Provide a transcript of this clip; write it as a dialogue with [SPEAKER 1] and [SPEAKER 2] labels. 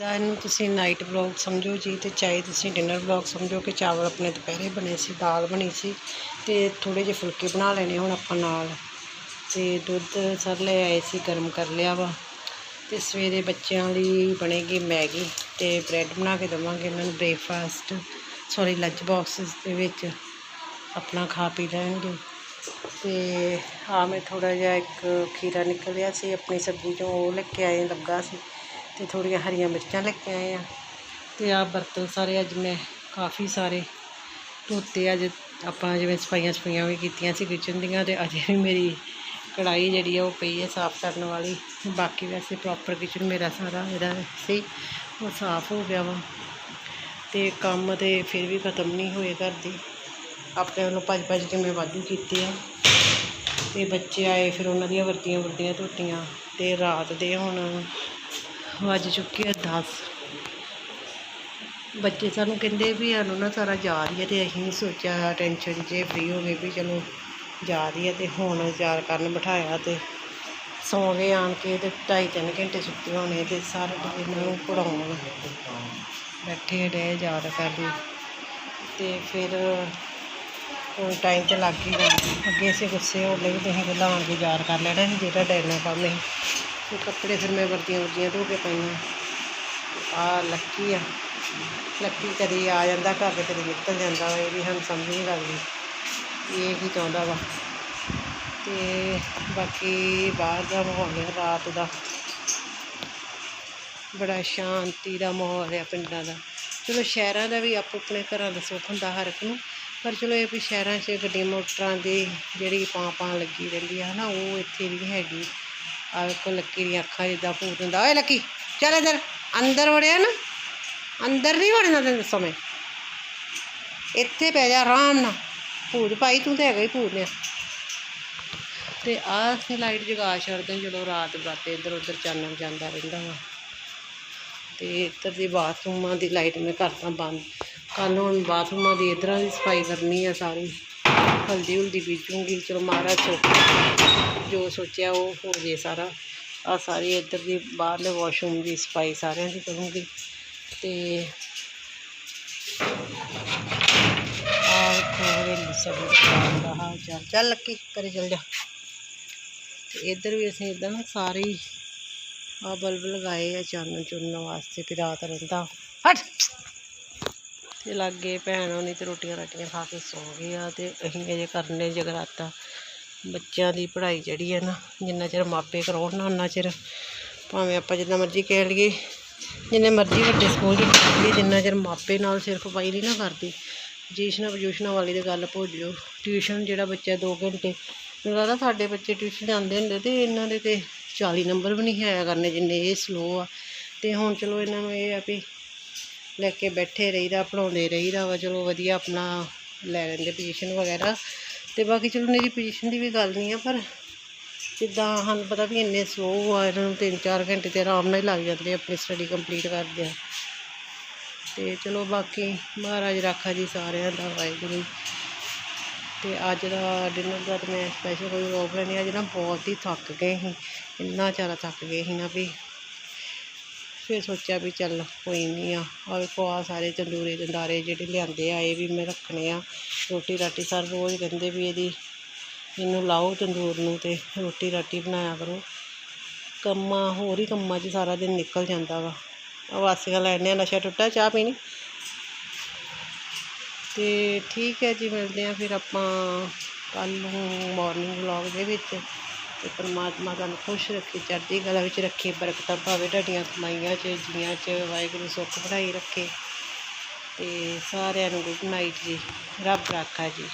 [SPEAKER 1] ਦਾ ਇਹਨੂੰ ਤੁਸੀਂ night vlog ਸਮਝੋ ਜੀ ਤੇ ਚਾਹੇ ਤੁਸੀਂ ਡਿਨਰ ਵਲੌਗ ਸਮਝੋ ਕਿ ਚਾਵਲ ਆਪਣੇ ਦੁਪਹਿਰੇ ਬਣੇ ਸੀ, ਦਾਲ ਬਣੀ ਸੀ ਤੇ ਥੋੜੇ ਜਿਹੇ ਫੁਲਕੇ ਬਣਾ ਲੈਣੇ ਹੁਣ ਆਪਾਂ ਨਾਲ। ਤੇ ਦੁੱਧ ਸਰ ਲੈ ਆਏ ਸੀ, ਗਰਮ ਕਰ ਲਿਆ ਵਾ। ਤੇ ਸਵੇਰੇ ਬੱਚਿਆਂ ਲਈ ਬਣੇਗੀ ਮੈਗੀ ਤੇ ਬ੍ਰੈਡ ਬਣਾ ਕੇ ਦੇਵਾਂਗੇ ਉਹਨਾਂ ਨੂੰ ਬ੍ਰੇਕਫਾਸਟ ਸੌਰੀ ਲੰਚ ਬਾਕਸਸ ਦੇ ਵਿੱਚ। ਆਪਣਾ ਖਾ ਪੀ ਲੈਣਗੇ। ਤੇ ਆ ਮੈਂ ਥੋੜਾ ਜਿਹਾ ਇੱਕ ਖੀਰਾ ਨਿਕਲਿਆ ਸੀ, ਆਪਣੀ ਸਬਜ਼ੀ ਚੋਂ ਉਹ ਲੈ ਕੇ ਆਏ, ਲੱਗਾ ਸੀ। ਤੇ ਥੋੜੀਆਂ ਹਰੀਆਂ ਮਿਰਚਾਂ ਲੈ ਕੇ ਆਏ ਆ। ਤੇ ਆ ਬਰਤਨ ਸਾਰੇ ਅੱਜ ਮੈਂ ਕਾਫੀ ਸਾਰੇ ਧੋਤੇ, ਅੱਜ ਆਪਾਂ ਜਿਵੇਂ ਸਫਾਈਆਂ ਸਫਾਈਆਂ ਵੀ ਕੀਤੀਆਂ ਸੀ ਕਿਚਨ ਦੀਆਂ ਤੇ ਅਜੇ ਵੀ ਮੇਰੀ ਕੜਾਈ ਜਿਹੜੀ ਆ ਉਹ ਪਈ ਹੈ ਸਾਫ਼ ਕਰਨ ਵਾਲੀ। ਬਾਕੀ ਵੈਸੇ ਪ੍ਰੋਪਰ ਕਿਚਨ ਮੇਰਾ ਸਾਰਾ ਜਿਹੜਾ ਸੀ, ਉਹ ਸਾਫ਼ ਹੋ ਗਿਆ ਵਾ। ਤੇ ਕੰਮ ਤੇ ਫਿਰ ਵੀ ਖਤਮ ਨਹੀਂ ਹੋਏ ਘਰ ਦੀ। ਆਪਣੇ ਵੱਲੋਂ ਭੱਜ ਭੱਜ ਕੇ ਮੈਂ ਵਾਧੂ ਕੀਤੇ ਆ। ਤੇ ਬੱਚੇ ਆਏ, ਫਿਰ ਉਹਨਾਂ ਦੀਆਂ ਵਰਦੀਆਂ ਵਰਦੀਆਂ ਧੋਤੀਆਂ ਤੇ ਰਾਤ ਦੇ ਹੁਣ ਵੱਜ ਚੁੱਕੀ ਆ 10 ਬੱਚੇ ਸਾਨੂੰ ਕਹਿੰਦੇ ਵੀ ਸਾਨੂੰ ਨਾ ਸਾਰਾ ਜਾ ਰਹੀ ਹੈ ਤੇ ਅਸੀਂ ਸੋਚਿਆ ਟੈਨਸ਼ਨ 'ਚ ਫ੍ਰੀ ਹੋ ਗਏ ਵੀ ਚਲੋ ਜਾ ਰਹੀ ਹੈ ਤੇ ਹੁਣ ਵਿਚਾਰ ਕਰਨ ਬਿਠਾਇਆ ਤੇ ਸੌਂ ਗਏ ਆਣ ਕੇ ਤੇ ਢਾਈ ਤਿੰਨ ਘੰਟੇ ਸੁੱਤੇ ਹੋਣੇ ਤੇ ਸਾਰਾ ਦਿਨ ਇਹਨਾਂ ਨੂੰ ਪੜਾਉਣ ਬੈਠੇ ਡੇ ਯਾਦ ਕਰਨ ਤੇ ਫਿਰ ਹੁਣ ਟਾਈਮ ਤੇ ਲੱਗ ਹੀ ਜਾਣਾ ਅੱਗੇ ਅਸੀਂ ਗੁੱਸੇ ਹੋ ਲਏ ਵੀ ਤੁਸੀਂ ਪਹਿਲਾਂ ਯਾਦ ਕਰ ਲੈਣਾ ਸੀ, ਜਿਹੜਾ ਡੈਨਾ ਕੰਮ ਸੀ। ਤੇ ਕੱਪੜੇ ਫਿਰ ਮੈਂ ਵਰਦੀਆਂ ਵਰਦੀਆਂ ਧੋ ਕੇ ਪਾਈਆਂ। ਆ ਲੱਕੀ ਆ। ਲੱਕੀ ਕਦੀ ਆ ਜਾਂਦਾ, ਘਰ ਤੇ ਕਦੀ ਨਿਕਲ ਜਾਂਦਾ ਵਾ ਇਹਦੀ ਸਾਨੂੰ ਸਮਝ ਨਹੀਂ ਲੱਗਦੀ। ਇਹ ਕੀ ਚਾਹੁੰਦਾ ਵਾ। ਤੇ ਬਾਕੀ ਬਾਹਰ ਦਾ ਮਾਹੌਲ ਹੈ ਰਾਤ ਦਾ। ਬੜਾ ਸ਼ਾਂਤੀ ਦਾ ਮਾਹੌਲ ਹੈ ਪਿੰਡਾਂ ਦਾ। ਚਲੋ ਸ਼ਹਿਰਾਂ ਦਾ ਵੀ ਆਪੋ ਆਪਣੇ ਘਰਾਂ ਦਾ ਸੁੱਖ ਹੁੰਦਾ ਹਰ ਇੱਕ ਨੂੰ, ਪਰ ਚਲੋ ਇਹ ਵੀ ਸ਼ਹਿਰਾਂ 'ਚ ਗੱਡੀ ਮੋਟਰਾਂ ਦੀ ਜਿਹੜੀ ਪਾਂ ਪਾਂ ਲੱਗੀ ਰਹਿੰਦੀ ਹੈ ਨਾ ਉਹ ਇੱਥੇ ਵੀ ਹੈਗੀ। ਆ ਕੋ ਲੱਕੀ ਦੀਆਂ ਅੱਖਾਂ ਜਿੱਦਾਂ ਭੂਤ ਹੁੰਦਾ। ਓਏ ਲੱਕੀ, ਚੱਲ ਇੱਧਰ, ਅੰਦਰ ਵੜਿਆ ਨਾ। ਅੰਦਰ ਨਹੀਂ ਵੜਨਾ ਤੈਨੂੰ ਦੱਸਾਂ ਮੈਂ ਇੱਥੇ ਪੈ ਜਾ, ਆਰਾਮ ਨਾਲ। ਭੂਤ ਭਾਈ, ਤੂੰ ਤਾਂ ਹੈਗਾ ਹੀ ਭੂਤ ਨੇ ਤੇ ਆਹ ਅਸੀਂ ਲਾਈਟ ਜਗਾ ਛੱਡਦੇ ਹਾਂ ਜਦੋਂ ਰਾਤ ਬਰਾਤੇ ਇੱਧਰ ਉੱਧਰ ਚਾਨਣ ਜਾਂਦਾ ਰਹਿੰਦਾ ਵਾ। ਤੇ ਇੱਧਰ ਦੀ ਬਾਥਰੂਮਾਂ ਦੀ ਲਾਈਟ ਮੈਂ ਕਰਦਾ ਬੰਦ। ਕੱਲ੍ਹ ਹੁਣ ਬਾਥਰੂਮਾਂ ਦੀ ਇੱਧਰਾਂ ਦੀ ਸਫ਼ਾਈ ਕਰਨੀ ਆ ਸਾਰੀ। ਹਲਦੀ ਹੁਲਦੀ ਬੀਜੂੰਗੀ ਚਲੋ ਮਹਾਰਾਜ ਸੋਚ ਜੋ ਸੋਚਿਆ ਉਹ ਹੋ ਜੇ ਸਾਰਾ ਆ ਸਾਰੀ ਇੱਧਰ ਦੀ ਬਾਹਰਲੇ ਵਾਸ਼ਰੂਮ ਦੀ ਸਫ਼ਾਈ ਸਾਰਿਆਂ ਦੀ ਕਰੂੰਗੀ ਤੇ ਆ ਕੋਰੇ ਸਭ ਦਾ ਹਾਲ ਚਾਲ ਚੱਲ ਲੱਕੀ ਕਰੇ ਚੱਲ ਜਾ ਤੇ ਇੱਧਰ ਵੀ ਅਸੀਂ ਇਦਾਂ ਨਾ ਸਾਰੇ ਹੀ ਆ ਬਲਬ ਲਗਾਏ ਆ ਚਾਨਣ ਚੁੰਨਣ ਵਾਸਤੇ ਵੀ ਰਾਤ ਰਹਿੰਦਾ ਹਟ ਤੇ ਲਾਗੇ ਭੈਣ ਹੋਣੀ ਤੇ ਰੋਟੀਆਂ ਰਾਟੀਆਂ ਖਾ ਕੇ ਸੌ ਗਏ ਆ ਤੇ ਅਸੀਂ ਅਜੇ ਕਰਨੇ ਜਗਰਾਤਾ। ਬੱਚਿਆਂ ਦੀ ਪੜ੍ਹਾਈ ਜਿਹੜੀ ਹੈ ਨਾ, ਜਿੰਨਾ ਚਿਰ ਮਾਪੇ ਕਰਾਉਣ ਨਾ ਉਹਨਾਂ ਚਿਰ ਭਾਵੇਂ ਆਪਾਂ ਜਿੰਨਾ ਮਰਜ਼ੀ ਕਹਿ ਲਈਏ, ਜਿੰਨੇ ਮਰਜ਼ੀ ਵੱਡੇ ਸਕੂਲ 'ਚ ਪੜ੍ਹ ਜਿੰਨਾ ਚਿਰ ਮਾਪੇ ਨਾਲ ਸਿਰਫ ਪਾਈ ਨਹੀਂ ਨਾ ਕਰਦੀ, ਜੀਸ਼ਨਾ ਪਜੂਸ਼ਨਾ ਵਾਲੀ ਦੀ ਗੱਲ ਭੁੱਲ ਜਾਓ। ਟਿਊਸ਼ਨ ਜਿਹੜਾ ਬੱਚਾ 2 ਘੰਟੇ, ਮੈਨੂੰ ਲੱਗਦਾ ਸਾਡੇ ਬੱਚੇ ਟਿਊਸ਼ਨ ਜਾਂਦੇ ਹੁੰਦੇ ਤੇ ਇਹਨਾਂ ਦੇ ਤੇ 40 ਨੰਬਰ ਵੀ ਨਹੀਂ ਆਇਆ ਕਰਨੇ ਜਿੰਨੇ ਇਹ ਸਲੋ ਆ। ਤੇ ਹੁਣ ਚਲੋ ਇਹਨਾਂ ਨੂੰ ਇਹ ਆ ਵੀ ਲੈ ਕੇ ਬੈਠੇ ਰਹੀਦਾ ਪੜਾਉਂਦੇ ਰਹੀਦਾ ਵਾ, ਚਲੋ ਵਧੀਆ ਆਪਣਾ ਲੈ ਲੈਂਦੇ ਪੋਜੀਸ਼ਨ ਵਗੈਰਾ। ਤੇ ਬਾਕੀ ਚਲੋ ਮੇਰੀ ਪੋਜੀਸ਼ਨ ਦੀ ਵੀ ਗੱਲ ਨਹੀਂ ਆ, ਪਰ ਜਿੱਦਾਂ ਸਾਨੂੰ ਪਤਾ ਵੀ ਇੰਨੇ ਸਲੋ ਆ, ਇਹਨਾਂ ਨੂੰ 3-4 ਘੰਟੇ ਤੇ ਆਰਾਮ ਨਾਲ ਹੀ ਲੱਗ ਜਾਂਦੇ ਆਪਣੀ ਸਟੱਡੀ ਕੰਪਲੀਟ ਕਰਦੇ ਆ। ਤੇ ਚਲੋ ਬਾਕੀ ਮਹਾਰਾਜ ਰਾਖਾ ਜੀ ਸਾਰਿਆਂ ਦਾ, ਵਾਹਿਗੁਰੂ ਤੇ ਅੱਜ ਦਾ ਡਿਨਰ ਦਾ ਤਾਂ ਮੈਂ ਸਪੈਸ਼ਲ ਕੋਈ ਰੋਕ ਨਹੀਂ ਅੱਜ ਨਾ ਬਹੁਤ ਹੀ ਥੱਕ ਗਏ ਸੀ, ਇੰਨਾ ਜ਼ਿਆਦਾ ਥੱਕ ਗਏ ਸੀ ਨਾ ਵੀ ਫਿਰ ਸੋਚਿਆ ਵੀ ਚੱਲ ਕੋਈ ਨਹੀਂ ਆ। ਆ ਵੇਖੋ ਆ ਸਾਰੇ ਤੰਦੂਰੇ ਦੰਦਾਰੇ ਜਿਹੜੇ ਲਿਆਂਦੇ ਆ, ਇਹ ਵੀ ਮੈਂ ਰੱਖਣੇ ਆ। ਰੋਟੀ ਰਾਟੀ ਸਰ ਰੋਜ਼ ਕਹਿੰਦੇ ਵੀ ਇਹਦੀ, ਇਹਨੂੰ ਲਾਓ ਤੰਦੂਰ ਨੂੰ ਤੇ ਰੋਟੀ ਰਾਟੀ ਬਣਾਇਆ ਕਰੋ। ਕੰਮਾਂ, ਹੋਰ ਹੀ ਕੰਮਾਂ 'ਚ ਸਾਰਾ ਦਿਨ ਨਿਕਲ ਜਾਂਦਾ ਵਾ। ਆ ਵਾਸੀਆਂ ਲੈਣੇ ਆ, ਨਸ਼ਾ ਟੁੱਟਾ, ਚਾਹ ਪੀਣੀ। ਤੇ ਠੀਕ ਹੈ ਜੀ, ਮਿਲਦੇ ਆ ਫਿਰ ਆਪਾਂ ਕੱਲ ਨੂੰ ਮਾਰਨਿੰਗ ਵਲੌਗ ਦੇ ਵਿੱਚ। ਤੇ ਪਰਮਾਤਮਾ ਤੁਹਾਨੂੰ ਖੁਸ਼ ਰੱਖੇ, ਚੜ੍ਹਦੀ ਕਲਾ ਵਿੱਚ ਰੱਖੇ, ਬਰਕਤਾਂ ਭਾਵੇਂ ਤੁਹਾਡੀਆਂ ਕਮਾਈਆਂ 'ਚ, ਜੀਆਂ 'ਚ, ਵਾਹਿਗੁਰੂ ਸੁੱਖ ਬਣਾਈ ਰੱਖੇ। ਤੇ ਸਾਰਿਆਂ ਨੂੰ ਗੁੱਡ ਨਾਈਟ ਜੀ, ਰੱਬ ਰਾਖਾ ਜੀ।